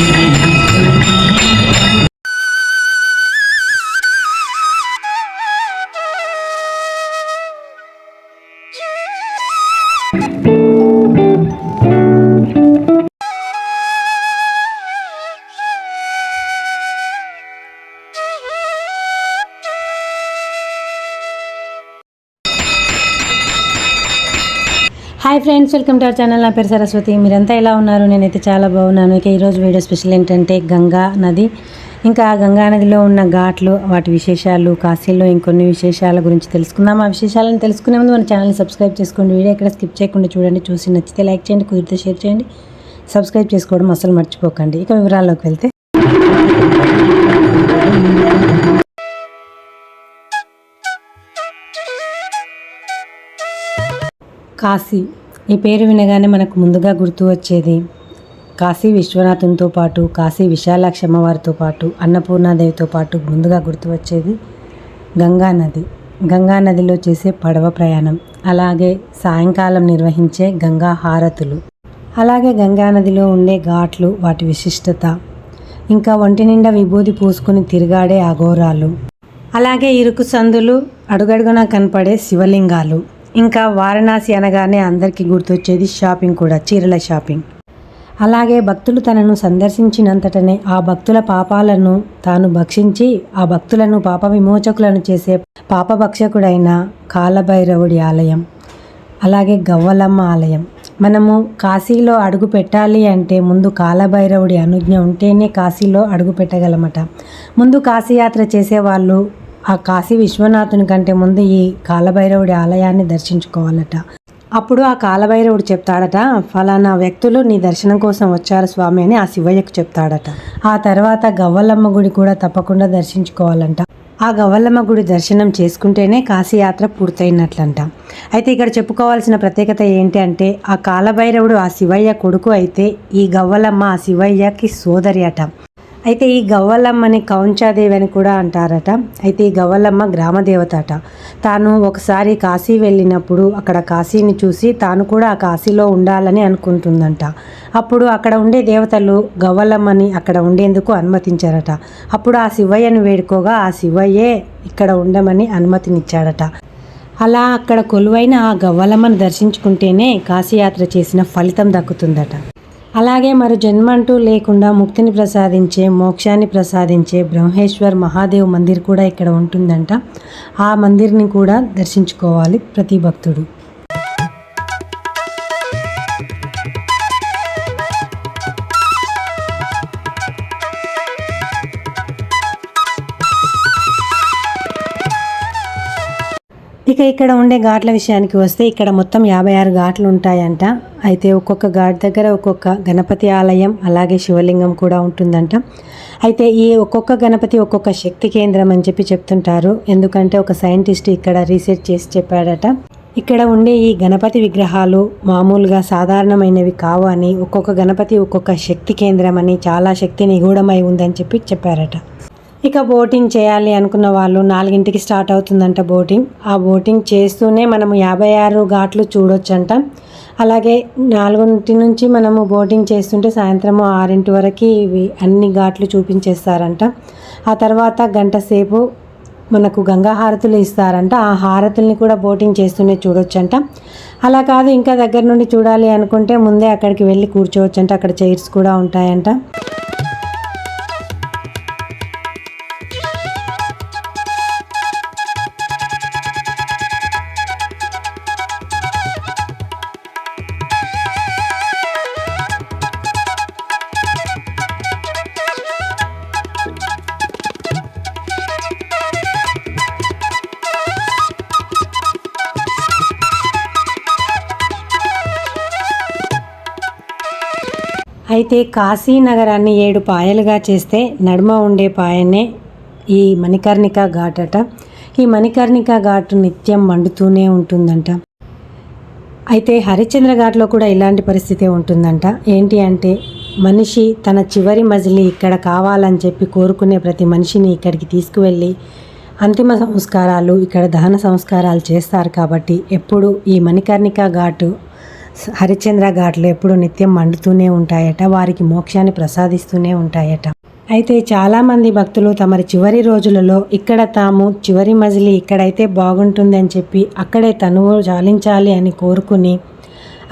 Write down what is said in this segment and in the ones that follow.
Thank you. Hi friends welcome to our channel నా పేరు సరస్వతి. మీరంతా ఎలా ఉన్నారు? నేనైతే చాలా బాగున్నాను. ఇక ఈరోజు వీడియో స్పెషల్ ఏంటంటే గంగా నది. ఇంకా ఆ గంగా నదిలో ఉన్న ఘాట్లు వాటి విశేషాలు కాశీలో ఇంకొన్ని విశేషాల గురించి తెలుసుకుందాం. ఆ విశేషాలను తెలుసుకునే ముందు మన ఛానల్ని సబ్స్క్రైబ్ చేసుకోండి. వీడియో ఎక్కడ స్కిప్ చేయకుండా చూడండి. చూసి నచ్చితే లైక్ చేయండి కుదిరితే షేర్ చేయండి. సబ్స్క్రైబ్ చేసుకోవడం అసలు మర్చిపోకండి. ఇక వివరాల్లోకి వెళ్తే కాశీ. ఈ పేరు వినగానే మనకు ముందుగా గుర్తు వచ్చేది కాశీ విశ్వనాథంతో పాటు కాశీ విశాలాక్షి అమ్మవారితో పాటు అన్నపూర్ణాదేవితో పాటు ముందుగా గుర్తు వచ్చేది గంగా నది. గంగా నదిలో చేసే పడవ ప్రయాణం. అలాగే సాయంకాలం నిర్వహించే గంగా హారతులు. అలాగే గంగా నదిలో ఉండే ఘాట్లు వాటి విశిష్టత. ఇంకా ఒంటి నిండా విభూది పూసుకుని తిరిగాడే అఘోరాలు. అలాగే ఇరుకు సందులు అడుగడుగునా కనపడే శివలింగాలు. ఇంకా వారణాసి అనగానే అందరికీ గుర్తొచ్చేది షాపింగ్ కూడా చీరల షాపింగ్. అలాగే భక్తులు తనను సందర్శించినంతటనే ఆ భక్తుల పాపాలను తాను భక్షించి ఆ భక్తులను పాప విమోచకులను చేసే పాపభక్షకుడైన కాలభైరవుడి ఆలయం అలాగే గవ్వలమ్మ ఆలయం. మనము కాశీలో అడుగు పెట్టాలి అంటే ముందు కాలభైరవుడి అనుజ్ఞ ఉంటేనే కాశీలో అడుగు పెట్టగలమట. ముందు కాశీయాత్ర చేసేవాళ్ళు ఆ కాశీ విశ్వనాథుని కంటే ముందు ఈ కాలభైరవుడి ఆలయాన్ని దర్శించుకోవాలట. అప్పుడు ఆ కాలభైరవుడు చెప్తాడట ఫలానా వ్యక్తులు నీ దర్శనం కోసం వచ్చారు స్వామి అని ఆ శివయ్యకు చెప్తాడట. ఆ తర్వాత గవ్వలమ్మ గుడి కూడా తప్పకుండా దర్శించుకోవాలంట. ఆ గవ్వలమ్మ గుడి దర్శనం చేసుకుంటేనే కాశీయాత్ర పూర్తయినట్లంట. అయితే ఇక్కడ చెప్పుకోవాల్సిన ప్రత్యేకత ఏంటి అంటే ఆ కాలభైరవుడు ఆ శివయ్య కొడుకు అయితే ఈ గవ్వలమ్మ ఆ శివయ్యకి సోదరి అట. అయితే ఈ గవ్వలమ్మని కౌంచాదేవి అని కూడా అంటారట. అయితే ఈ గవ్వలమ్మ గ్రామదేవత అట తాను ఒకసారి కాశీ వెళ్ళినప్పుడు అక్కడ కాశీని చూసి తాను కూడా ఆ కాశీలో ఉండాలని అనుకుంటుందంట. అప్పుడు అక్కడ ఉండే దేవతలు గవ్వలమ్మని అక్కడ ఉండేందుకు అనుమతించారట. అప్పుడు ఆ శివయ్యను వేడుకోగా ఆ శివయ్యే ఇక్కడ ఉండమని అనుమతినిచ్చాడట. అలా అక్కడ కొలువైన ఆ గవ్వలమ్మను దర్శించుకుంటేనే కాశీయాత్ర చేసిన ఫలితం దక్కుతుందట. అలాగే మరో జన్మంటూ లేకుండా ముక్తిని ప్రసాదించే మోక్షాన్ని ప్రసాదించే బ్రహ్మేశ్వర్ మహాదేవ్ మందిర్ కూడా ఇక్కడ ఉంటుందంట. ఆ మందిర్ని కూడా దర్శించుకోవాలి ప్రతి భక్తుడు. ఇక ఇక్కడ ఉండే ఘాట్ల విషయానికి వస్తే ఇక్కడ మొత్తం యాభై ఆరు ఘాట్లు ఉంటాయంట. అయితే ఒక్కొక్క ఘాట్ దగ్గర ఒక్కొక్క గణపతి ఆలయం అలాగే శివలింగం కూడా ఉంటుందంట. అయితే ఈ ఒక్కొక్క గణపతి ఒక్కొక్క శక్తి కేంద్రం అని చెప్పి చెప్తుంటారు. ఎందుకంటే ఒక సైంటిస్ట్ ఇక్కడ రీసెర్చ్ చేసి చెప్పాడట. ఇక్కడ ఉండే ఈ గణపతి విగ్రహాలు మామూలుగా సాధారణమైనవి కావు అని ఒక్కొక్క గణపతి ఒక్కొక్క శక్తి కేంద్రం అని చాలా శక్తి నిగూఢమై ఉందని చెప్పి చెప్పారట. ఇక బోటింగ్ చేయాలి అనుకున్న వాళ్ళు నాలుగింటికి స్టార్ట్ అవుతుందంట బోటింగ్. ఆ బోటింగ్ చేస్తూనే మనము యాభై ఆరు ఘాట్లు చూడొచ్చంట. అలాగే నాలుగింటి నుంచి మనము బోటింగ్ చేస్తుంటే సాయంత్రం ఆరింటి వరకు ఇవి అన్ని ఘాట్లు చూపించేస్తారంట. ఆ తర్వాత గంట సేపు మనకు గంగా హారతులు ఇస్తారంట. ఆ హారతుల్ని కూడా బోటింగ్ చేస్తూనే చూడొచ్చంట. అలా కాదు ఇంకా దగ్గర నుండి చూడాలి అనుకుంటే ముందే అక్కడికి వెళ్ళి కూర్చోవచ్చంట. అక్కడ చైర్స్ కూడా ఉంటాయంట. అయితే కాశీ నగరాన్ని ఏడు పాయలుగా చేస్తే నడుమ ఉండే పాయనే ఈ మణికర్ణిక ఘాట్ అట ఈ మణికర్ణిక ఘాట్ నిత్యం మండుతూనే ఉంటుందంట. అయితే హరిశ్చంద్ర ఘాట్లో కూడా ఇలాంటి పరిస్థితి ఉంటుందంట. ఏంటి అంటే మనిషి తన చివరి మజిలి ఇక్కడ కావాలని చెప్పి కోరుకునే ప్రతి మనిషిని ఇక్కడికి తీసుకువెళ్ళి అంతిమ సంస్కారాలు ఇక్కడ దహన సంస్కారాలు చేస్తారు కాబట్టి ఎప్పుడు ఈ మణికర్ణిక ఘాటు హరిశ్చంద్ర ఘాట్లు ఎప్పుడు నిత్యం మండుతూనే ఉంటాయట వారికి మోక్షాన్ని ప్రసాదిస్తూనే ఉంటాయట. అయితే చాలామంది భక్తులు తమరి చివరి రోజులలో ఇక్కడ తాము చివరి మజిలీ ఇక్కడైతే బాగుంటుంది అని చెప్పి అక్కడే తనువు చాలించాలి అని కోరుకుని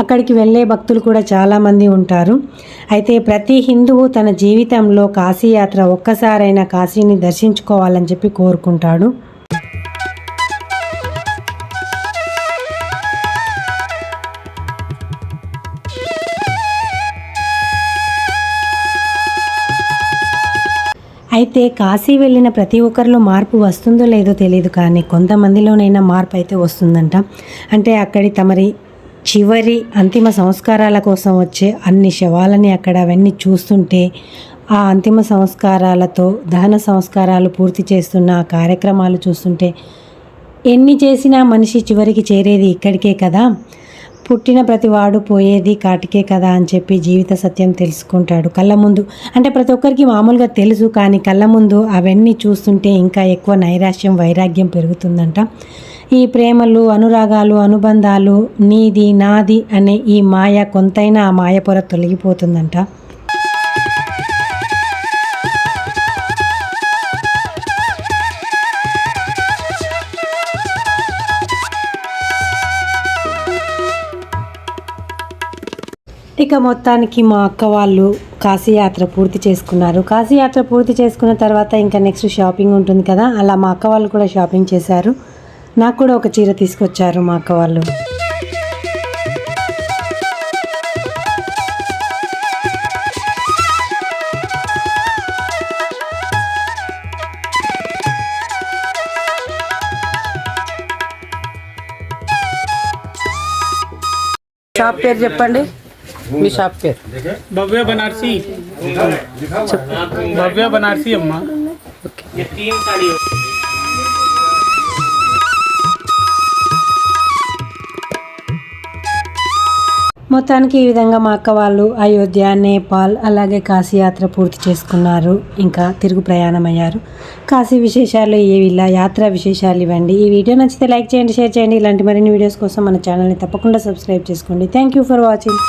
అక్కడికి వెళ్ళే భక్తులు కూడా చాలామంది ఉంటారు. అయితే ప్రతి హిందువు తన జీవితంలో కాశీయాత్ర ఒక్కసారైనా కాశీని దర్శించుకోవాలని చెప్పి కోరుకుంటాడు. అయితే కాశీ వెళ్ళిన ప్రతి ఒక్కరిలో మార్పు వస్తుందో లేదో తెలియదు కానీ కొంతమందిలోనైనా మార్పు అయితే వస్తుందంట. అంటే అక్కడి తమరి చివరి అంతిమ సంస్కారాల కోసం వచ్చే అన్ని శవాలని అక్కడ అవన్నీ చూస్తుంటే ఆ అంతిమ సంస్కారాలతో దహన సంస్కారాలు పూర్తి చేస్తున్న ఆ కార్యక్రమాలు చూస్తుంటే ఎన్ని చేసినా మనిషి చివరికి చేరేది ఇక్కడికే కదా? పుట్టిన ప్రతివాడు పోయేది కాటికే కదా అని చెప్పి జీవిత సత్యం తెలుసుకుంటాడు కళ్ళ ముందు. అంటే ప్రతి ఒక్కరికి మామూలుగా తెలుసు కానీ కళ్ళ ముందు అవన్నీ చూస్తుంటే ఇంకా ఎక్కువ నైరాశ్యం వైరాగ్యం పెరుగుతుందంట. ఈ ప్రేమలు అనురాగాలు అనుబంధాలు నీది నాది అనే ఈ మాయ కొంతైనా ఆ మాయ పొర తొలగిపోతుందంట. ఇక మొత్తానికి మా అక్క వాళ్ళు కాశీయాత్ర పూర్తి చేసుకున్నారు. కాశీయాత్ర పూర్తి చేసుకున్న తర్వాత ఇంకా నెక్స్ట్ షాపింగ్ ఉంటుంది కదా అలా మా అక్క వాళ్ళు కూడా షాపింగ్ చేశారు. నాకు కూడా ఒక చీర తీసుకొచ్చారు మా అక్క వాళ్ళు. షాప్ పేరు చెప్పండి. మీ షాప్ పేరు భవ్య బనార్సి భవ్య బనార్సి అమ్మ మొత్తానికి ఈ విధంగా మా అక్క వాళ్ళు అయోధ్య నేపాల్ అలాగే కాశీ యాత్ర పూర్తి చేసుకున్నారు. ఇంకా తిరుగు ప్రయాణం అయ్యారు. కాశీ విశేషాలు ఏవి ఇలా యాత్ర విశేషాలు ఇవ్వండి. ఈ వీడియో నచ్చితే లైక్ చేయండి షేర్ చేయండి. ఇలాంటి మరిన్ని వీడియోస్ కోసం మన ఛానల్ని తప్పకుండా సబ్స్క్రైబ్ చేసుకోండి. Thank you for watching